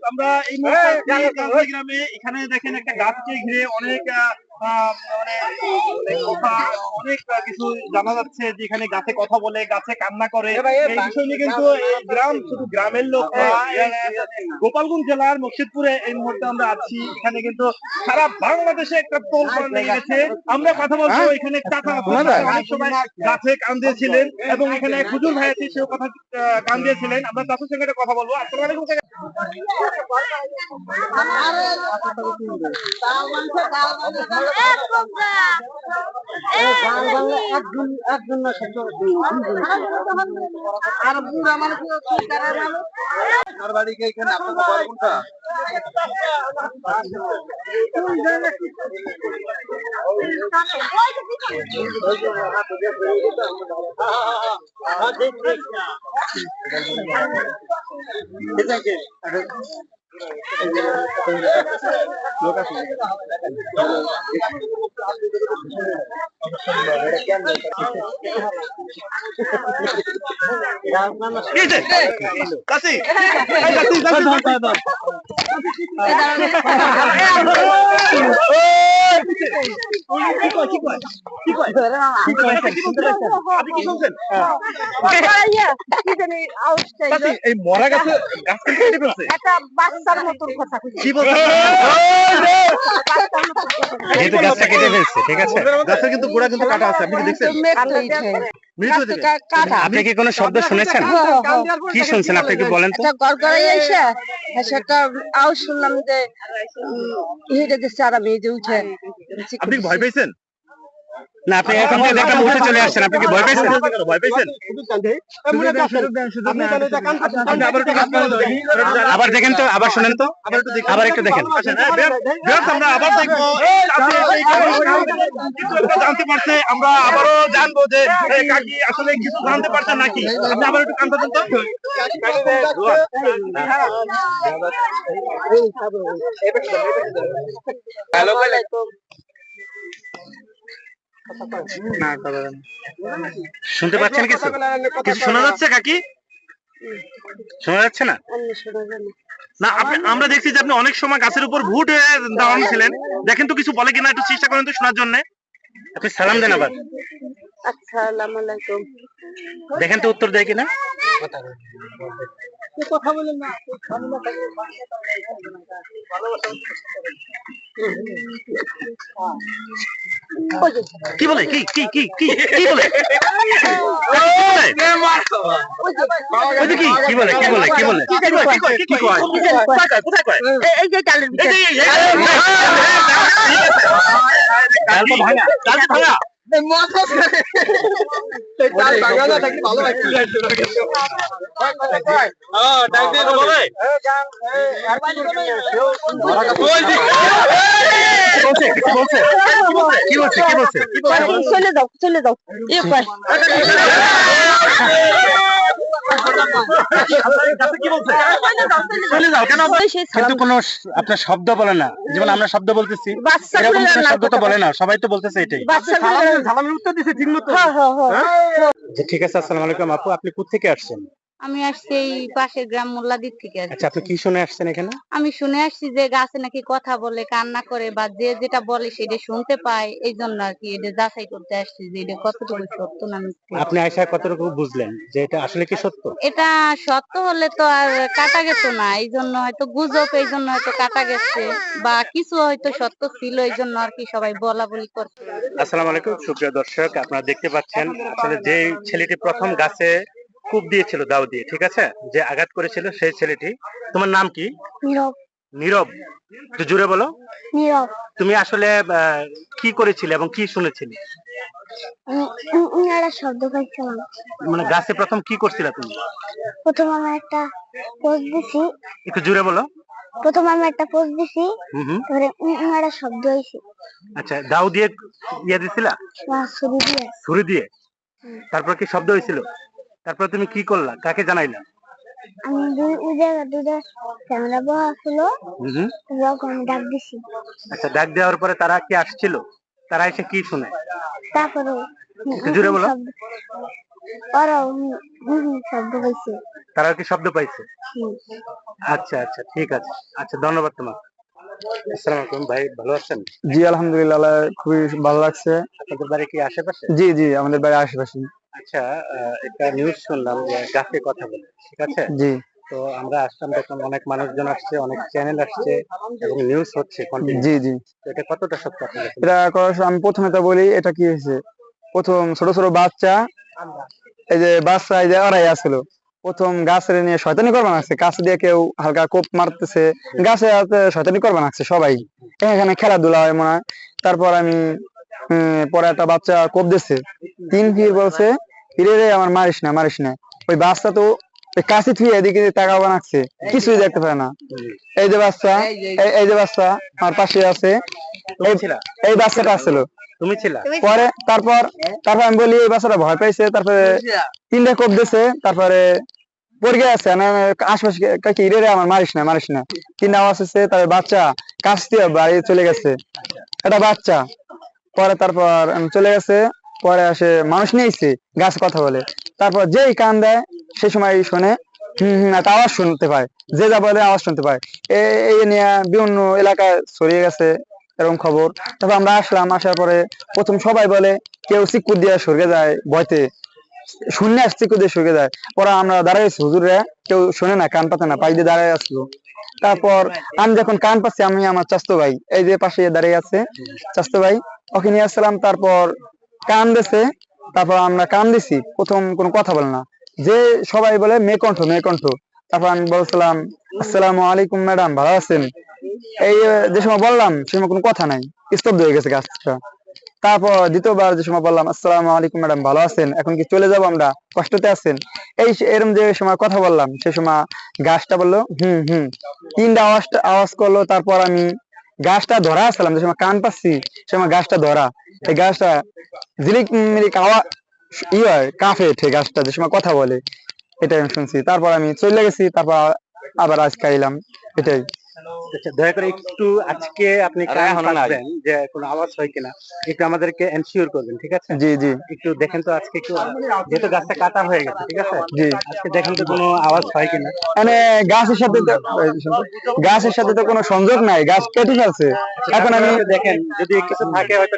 আমরা এই গ্রামে এখানে দেখেন একটা গাছকে ঘিরে অনেক অনেক কিছু জানা যাচ্ছে গাছে কথা বলে গাছে কান্না করে এই বিষয় নিয়ে কিন্তু গ্রাম শুধু গ্রামের লোক গোপালগঞ্জ জেলার মুর্শিদপুরে এই মুহূর্তে আমরা আছি এখানে কিন্তু সারা বাংলাদেশে একটা তোল লেগে গেছে আমরা কথা বলব এখানে সময় গাছে কান দিয়েছিলেন এবং এখানে খুজুর ভাই আছে সেও কথা কান দিয়েছিলেন আমরা চাচার সঙ্গে কথা বলব আসসালামু বুড়া মানুষ আপনার বাড়ি কোনটা? কি হয়েছে? কেটে ফেলছে? ঠিক আছে গাছের কিন্তু গোড়া কিন্তু কাটা আছে আপনি দেখছেন আপনি কি কোনো শব্দ শুনেছেন? কি শুনছেন আপনি? কি বলেন তো। গড়গড়াই সেটা আও শুনলাম যে দিচ্ছে আর আমি যে উঠে আপনি ভয় পেয়েছেন? না আপনি এখন চলে আসছেন আপনি কি ভয় পাইছেন ভয় পেয়েছেন? আবার দেখেন তো আবার শুনেন তো। আবার একটু দেখি। একটু দেখেন। হ্যাঁ, আমরা আবার দেখব। জানতে পারছে। আমরা আবারও জানব যে কাকি আসলে কিছু জানতে পারছে নাকি? আপনি আবার একটু কান তো। হ্যালো শুনতে পাচ্ছেন কিছু? কিছু শোনা যাচ্ছে কাকি? শোনা যাচ্ছে না। না। আপনি আমরা দেখছি যে আপনি অনেক সময় গাছের উপর ভুট হয়ে দাঁড়ানো ছিলেন। দেখেন তো কিছু বলে কিনা একটু চেষ্টা করেন তো শোনার জন্য। আপনি সালাম দেন আবার। আসসালামু আলাইকুম। দেখেন তো উত্তর দেয় কিনা? কি বলে কি কি কি কি কি বলে কি কি বলে কি বলে কি বলে কি কয় কোথায় কয় এই- যে চালের ভাঙা, ভাঙা। চলে যাও চলে যাও কিন্তু কোনো আপনার শব্দ বলে না। যেমন আমরা শব্দ বলতেছি বাচ্চা এরকম শব্দ তো বলে না। সবাই তো বলতেছে এটাই। মতো। হ্যাঁ হ্যাঁ হ্যাঁ। যে ঠিক আছে আসসালামু আলাইকুম আপু আপনি কোথেকে আসছেন? আমি আসছি এই পাশের গ্রাম মোল্লাদির থেকে আসছি। আচ্ছা আপনি কি শুনে আসছেন এখানে আমি শুনে আসছি যে গাছে নাকি কথা বলে কান্না করে বা যে যেটা বলে সেটা শুনতে পায় এই জন্য আর কি এটা যাচাই করতে আসছি যে এটা কতটুকু সত্য না মিথ্যে। আপনি আয়সা কতটুকু বুঝলেন যে এটা আসলে কি সত্য এটা সত্য হলে তো আর কাটা গেত না এই জন্য হয়তো গুজব এই জন্য হয়তো কাটা গেছে বা কিছু হয়তো সত্য ছিল এই জন্য আর কি সবাই বলা বলি করছে আসসালামু আলাইকুম সুপ্রিয় দর্শক আপনারা দেখতে পাচ্ছেন আসলে যে ছেলেটি প্রথম গাছে কূপ দিয়েছিল দাও দিয়ে ঠিক আছে? যে আঘাত করেছিল সেই ছেলেটি তোমার নাম কি? নীরব। নীরব। একটু জুড়ে বলো। নীরব। তুমি আসলে কি করেছিলে এবং কি শুনেছিলে? একটা শব্দ পাইছিলাম মানে গাছে প্রথম কি করছিলে তুমি? প্রথম আমি একটা পোস্ট দিছি। একটু জুড়ে বলো। প্রথম আমি একটা পোস্ট দিছি। তারপরে শব্দ হয়েছে আচ্ছা দাও দিয়ে ইয়ে দিছিলা? না ছবি দিয়ে। ছুরি দিয়ে? তারপর কি শব্দ হয়েছিল তারপর তুমি কি করলা? কাকে জানাইলা? আমি দুই ওই জায়গা দুটা ক্যামেরা বহা ছিল। আমি ডাক দিছি। আচ্ছা ডাক দেওয়ার পরে তারা কি আসছিল? তারা এসে কি শুনে? তারপরে জোরে বলো। শব্দ ওরা শব্দ পাইছে। তারা কি শব্দ পাইছে? আচ্ছা আচ্ছা ঠিক আছে। আচ্ছা ধন্যবাদ তোমাকে। আসসালামু আলাইকুম ভাই ভালো আছেন? জি আলহামদুলিল্লাহ খুবই ভালো লাগছে। আপনাদের বাড়ি কি আশেপাশে? জি জি আমাদের বাড়ি আশেপাশে। আচ্ছা একটা নিউজ শুনলাম যে গাছে কথা বলে ঠিক আছে? জি। তো আমরা আসলাম দেখলাম অনেক মানুষজন আসছে অনেক চ্যানেল আসছে এবং নিউজ হচ্ছে জি জি। এটা কতটা সত্য এটা আমি প্রথমে তো বলি এটা কি হয়েছে? প্রথম ছোট ছোট বাচ্চা এই যে বাচ্চা এই যে ওরাই আসছিল। প্রথম গাছের নিয়ে শয়তানি করবা লাগছে গাছ দিয়ে কেউ হালকা কোপ মারতেছে গাছে শয়তানি করবা লাগছে সবাই। এখানে খেলাধুলা হয় মনে হয়। তারপর আমি পরে একটা বাচ্চা কোপ দিচ্ছে তিন ফির বলছে ফিরে রে আমার মারিস না মারিস না। ওই বাচ্চা তো কাছে থুয়ে এদিকে তাকাও বানাচ্ছে কিছুই দেখতে পারে না। এই যে বাচ্চা এই- যে বাচ্চা আমার পাশে আছে। এই বাচ্চাটা আসছিল। তুমি ছিলা। পরে তারপর তারপর আমি বলি এই বাচ্চাটা ভয় পাইছে। তারপরে তিনটা কোপ দিছে তারপরে পড়ে গেছে না আশপাশে কাকি রে রে আমার মারিস না মারিস না। তিনটা আওয়াজ হচ্ছে তারপরে বাচ্চা কাছ দিয়ে বাড়ি চলে গেছে। এটা বাচ্চা। পরে তারপর চলে গেছে। পরে আসে, মানুষ নিয়েছে গাছ কথা বলে। তারপর যেই কান দেয় সেই সময় শোনে, হম একটা আওয়াজ শুনতে পায়। যে যা বলে আওয়াজ শুনতে পায়। এই নিয়ে বিভিন্ন এলাকায় ছড়িয়ে গেছে এরকম খবর। তারপর আমরা আসলাম, আসার পরে প্রথম সবাই বলে, কেউ চিকুর দিয়ে সরকে যায় ভয়তে। শূন্য চিকুর দিয়ে সরকে যায়। পরে আমরা দাঁড়াইছি হুজুরে কেউ শোনে না, কান পাতে না পাই দিয়ে দাঁড়াই আসলো তারপর আমি যখন কান পাচ্ছি, আমি আমার চাস্তো ভাই, এই যে পাশে দাঁড়িয়ে আছে, চাস্তো ভাই, ওকে নিয়ে আসলাম। তারপর কান দিছে তারপর আমরা কান দিছি প্রথম কোনো কথা বলে না। যে সবাই বলে মেকণ্ঠ মেকণ্ঠ তারপর আমি বলছিলাম, আসসালামু আলাইকুম ম্যাডাম, ভালো আছেন? এই যে সময় বললাম, সে সময় কোনো কথা নাই, স্তব্ধ হয়ে গেছে গাছটা তারপর দ্বিতীয়বার যে সময় বললাম, আসসালামু আলাইকুম ম্যাডাম, ভালো আছেন? এখন কি চলে যাব আমরা? কষ্টতে আছেন? এই এরম যে সময় কথা বললাম, সে সময় গাছটা বলল, হুম হুম। তিনটা আওয়াজটা, আওয়াজ করল, তারপর আমি গাছটা ধরা আসলাম, যে সময় কান পাচ্ছি, সে সময় গাছটা ধরা। এই গাছটা জিলিক মিলিক ই হয়, কাফে ঠিক গাছটা যে সময় কথা বলে, এটাই আমি শুনছি। তারপর আমি চলে গেছি, তারপর আবার আজকে এলাম এটাই। আচ্ছা দয়া করে একটু আজকে আপনি পাচ্ছেন যে কোনো আওয়াজ হয় কিনা একটু আমাদেরকে এনশিওর করবেন ঠিক আছে? জি জি। একটু দেখেন তো আজকে একটু যেহেতু গাছটা কাটা হয়ে গেছে ঠিক আছে? জি। আজকে দেখেন তো কোনো আওয়াজ হয় কিনা। মানে গাছের সাথে তো গাছের সাথে তো কোনো সংযোগ নাই গাছ কেটে ফেলছে। এখন আমি দেখেন যদি কিছু থাকে হয়তো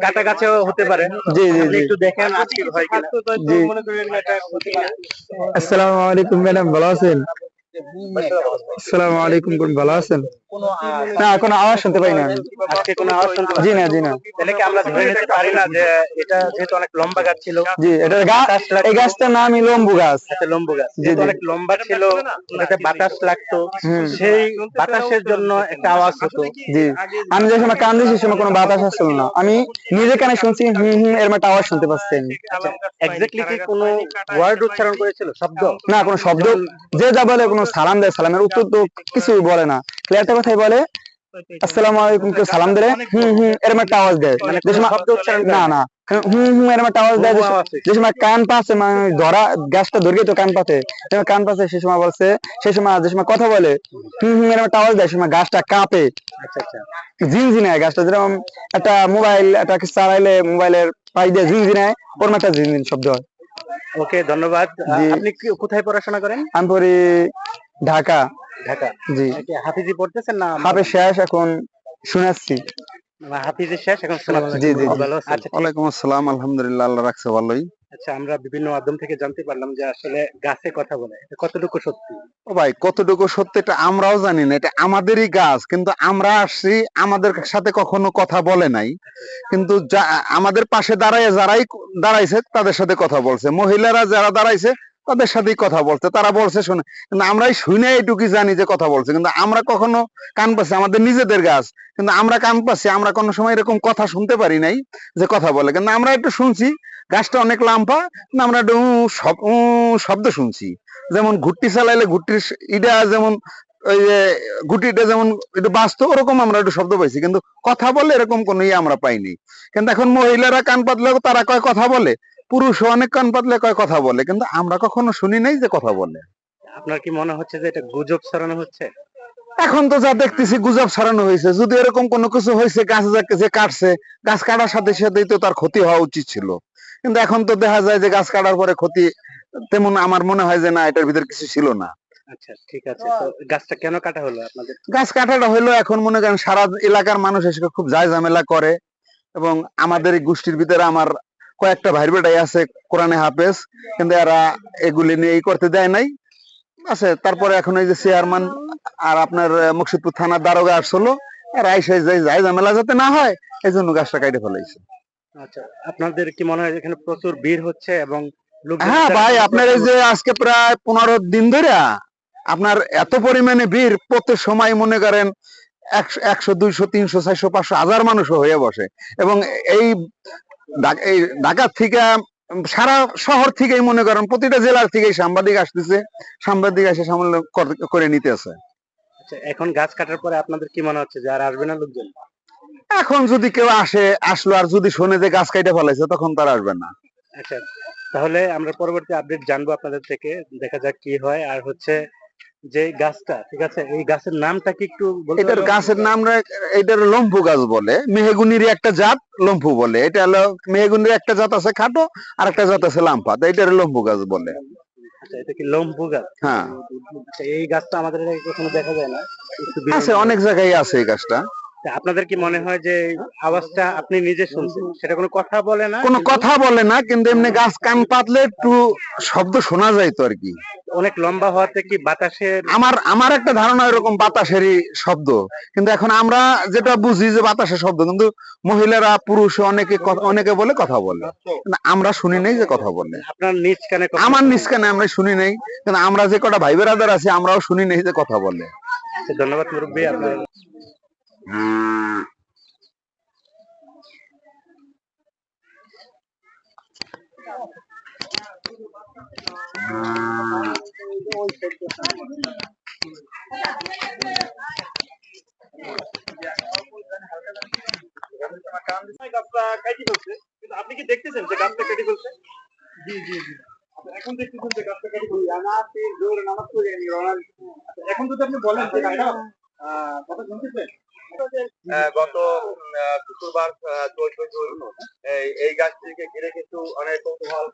কাটা- গাছেও হতে পারে। জি জি একটু দেখেন আজকে হয় কিনা। জি। আসসালামু আলাইকুম ম্যাডাম ভালো আছেন? আসসালামু আলাইকুম কোন ভালো আছেন? না কোনো আওয়াজ শুনতে পাই না আমি। আজকে কোনো আওয়াজ শুনতে জি না জি না। তাহলে কি আমরা ধরে নিতে পারি না যে এটা যেহেতু অনেক লম্বা গাছ ছিল? জি এটা গাছ এই গাছটার নামই লম্বু গাছ। একটা লম্বু গাছ। যেহেতু অনেক লম্বা ছিল এটাতে বাতাস লাগতো। সেই বাতাসের জন্য একটা আওয়াজ হতো। জি। আমি যে সময় কান দিয়েছি সে সময় কোনো বাতাস আসছিল না। আমি নিজে কানে শুনছি হুম হুম এরম একটা আওয়াজ শুনতে পাচ্ছি আমি। এক্স্যাক্টলি কি কোনো ওয়ার্ড উচ্চারণ করেছিল? শব্দ? না কোনো শব্দ যে যা বলে কোনো সালাম দেয় সালামের উত্তর তো কিছুই বলে না। একটা কথাই বলে আসসালামু আলাইকুম কেউ সালাম দিলে হুম হুম এরম একটা আওয়াজ দেয়। না না। হুম হুম এরম একটা আওয়াজ দেয় যে সময়- কান পাচ্ছে মানে ধরা তো কান পাতে কান পাচ্ছে সে সময় বলছে সে সময় যে সময় কথা বলে। হুম হুম এরম একটা আওয়াজ দেয় সে সময় গাছটা কাঁপে। আচ্ছা আচ্ছা। ঝিনঝিনায় গাছটা যেরকম একটা মোবাইল একটা চালাইলে মোবাইলের পাই দিয়ে ঝিনঝিনায় ওর একটা ঝিনঝিন শব্দ হয়। ওকে ধন্যবাদ। আপনি কি- কোথায় পড়াশোনা করেন? আমি পড়ি ঢাকা। ঢাকা। জি। হাফিজি পড়তেছেন না? হাফে শেষ এখন শুনেছি। হাফিজের হাফিজি শেষ এখন শোনাচ্ছি জি, জি, জি। ভালো আছেন? আচ্ছা ওয়ালাইকুম আসসালাম আলহামদুলিল্লাহ আল্লাহ রাখছে ভালোই। আচ্ছা আমরা বিভিন্ন মাধ্যম থেকে জানতে পারলাম যে আসলে গাছে কথা বলে। এটা কতটুকু সত্যি? ও ভাই, কতটুকু সত্যি এটা আমরাও জানি না। এটা আমাদেরই গাছ, কিন্তু আমরা আসছি আমাদের সাথে কখনো কথা বলে নাই। কিন্তু আমাদের পাশে দাঁড়ায়, যারাই দাঁড়াইছে, তাদের সাথে কথা বলছে। মহিলারা যারা দাঁড়াইছে, তাদের সাথেই কথা বলছে। তারা বলছে, শুনে, কিন্তু আমরাই শুনে এইটুকুই জানি যে কথা বলছে। কিন্তু আমরা কখনো কান পাচ্ছি আমাদের নিজেদের গাছ। কিন্তু আমরা কান পাচ্ছি, আমরা কোনো সময় এরকম কথা শুনতে পারি নাই যে কথা বলে। কিন্তু আমরা একটু শুনছি গাছটা অনেক লাম্পা, কিন্তু আমরা শব্দ শুনছি। যেমন ঘুট্টি চালাইলে ঘুট্টির ইটা যেমন ওই যে গুটিটা যেমন একটু বাঁচতো, ওরকম আমরা একটু শব্দ পাইছি। কিন্তু কথা বলে এরকম কোনো ইয়ে আমরা পাইনি। কিন্তু এখন মহিলারা কান পাতলে তারা কয় কথা বলে পুরুষ অনেক কান পাতলে কয় কথা বলে। কিন্তু আমরা কখনো শুনি নাই যে কথা বলে। আপনার কি মনে হচ্ছে যে এটা গুজব ছড়ানো হচ্ছে? এখন তো যা দেখতেছি গুজব ছড়ানো হয়েছে। যদি এরকম কোনো কিছু হয়েছে গাছ যা- কাটছে গাছ কাটার সাথে সাথেই তো তার ক্ষতি হওয়া উচিত ছিল। কিন্তু এখন তো দেখা যায় যে গাছ কাটার পরে ক্ষতি তেমন আমার মনে হয় যে না এটার ভিতরে কিছু ছিল না। আচ্ছা ঠিক আছে। তো গাছটা কেন কাটা হলো আপনাদের? গাছ কাটাটা হইল এখন মনে করেন সারা এলাকার মানুষ এসে খুব যায় ঝামেলা করে এবং আমাদের এই গোষ্ঠীর ভিতরে আমার কয়েকটা ভাই বেটাই আছে কোরআনে হাফেজ কিন্তু এরা এগুলি নিয়ে করতে দেয় নাই। আছে তারপরে এখন এই যে চেয়ারম্যান আর আপনার মুর্শিদপুর থানার দারোগা আসলো আর আইসে যাই যায় ঝামেলা যাতে না হয় এই জন্য গাছটা কাটে ফেলাইছে। আচ্ছা আপনাদের কি মনে হয় এখানে প্রচুর ভিড় হচ্ছে এবং হ্যাঁ ভাই আপনার এই যে আজকে প্রায় পনেরো দিন ধরে আপনার এত পরিমাণে ভিড় প্রত্যেক সময় মনে করেন একশো একশো দুইশো তিনশো চারশো পাঁচশো হাজার মানুষ হয়ে বসে। এবং এই ঢাক- থেকে সারা শহর থেকেই মনে করেন প্রতিটা জেলার থেকেই সাংবাদিক আসতেছে সাংবাদিক এসে সামনে করে নিতে আছে আচ্ছা, এখন গাছ কাটার পরে আপনাদের কি মনে হচ্ছে যে আর আসবে না লোকজন? এখন যদি কেউ আসে আসলো আর যদি শোনে যে গাছ কাইটা ফেলাইছে তখন তারা আসবে না। আচ্ছা তাহলে আমরা পরবর্তী আপডেট জানব আপনাদের থেকে দেখা যাক কি হয়। আর হচ্ছে যে গাছটা ঠিক আছে? এই গাছের নামটা কি একটু বলতে এটার গাছের নাম রা- এটার লম্ফু গাছ বলে। মেহেগুনির একটা জাত লম্ফু বলে। এটা হলো মেহেগুনির একটা জাত আছে খাটো আর একটা জাত আছে লাম্পা। তো এটার লম্ফু গাছ বলে। আচ্ছা, এটা কি লম্ফু গাছ? হ্যাঁ। এই গাছটা আমাদের কখনো দেখা যায় না। আছে অনেক জায়গায় আছে এই গাছটা। আপনাদের কি মনে হয় যে আওয়াজটা আপনি নিজে শুনছেন? সেটা কোনো কথা বলে না? কোনো কথা বলে না কিন্তু এমনি গাছ কান পাতলে একটু শব্দ শোনা যায় তো আর কি। অনেক লম্বা হওয়াতে কি বাতাসের আমার আমার একটা ধারণা এরকম বাতাসেরই শব্দ। কিন্তু এখন আমরা যেটা বুঝি যে বাতাসের শব্দ কিন্তু মহিলারা পুরুষ অনেকে অনেকে বলে কথা বলে। আমরা শুনি নাই যে কথা বলে। আপনার নিজ কানে আমার শুনেন? নিষ্কানে আমরা শুনি নাই কিন্তু আমরা যে কটা ভাই বেড়াদার আছি আমরাও শুনি নাই যে কথা বলে। আচ্ছা, ধন্যবাদ মুরব্বী আপনার আপনি কি দেখতেছেন যে গাছটা কেটে ফেলছে জি জি জি। এখন দেখতেছেন যে গাছটা কেটে ফেলছে নামাজে আচ্ছা, এখন যদি আপনি বলেন যে কথা শুনতেছেন গত শুক্রবার চৌদ্দ জুন এই এই গাছটিকে ঘিরে কিন্তু অনেক কৌতূহল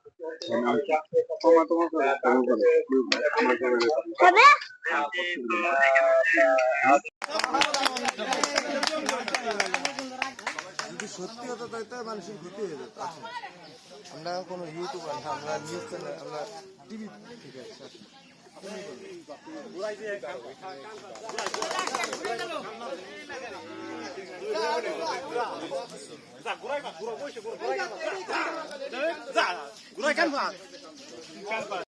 সত্যি হতো তাই তো মানুষের ক্ষতি হয়ে যেত আমরা কোনো ইউটিউবার আমরা নিউজ চ্যানেল আমরা টিভি থেকে আসছি ঘুরাই কান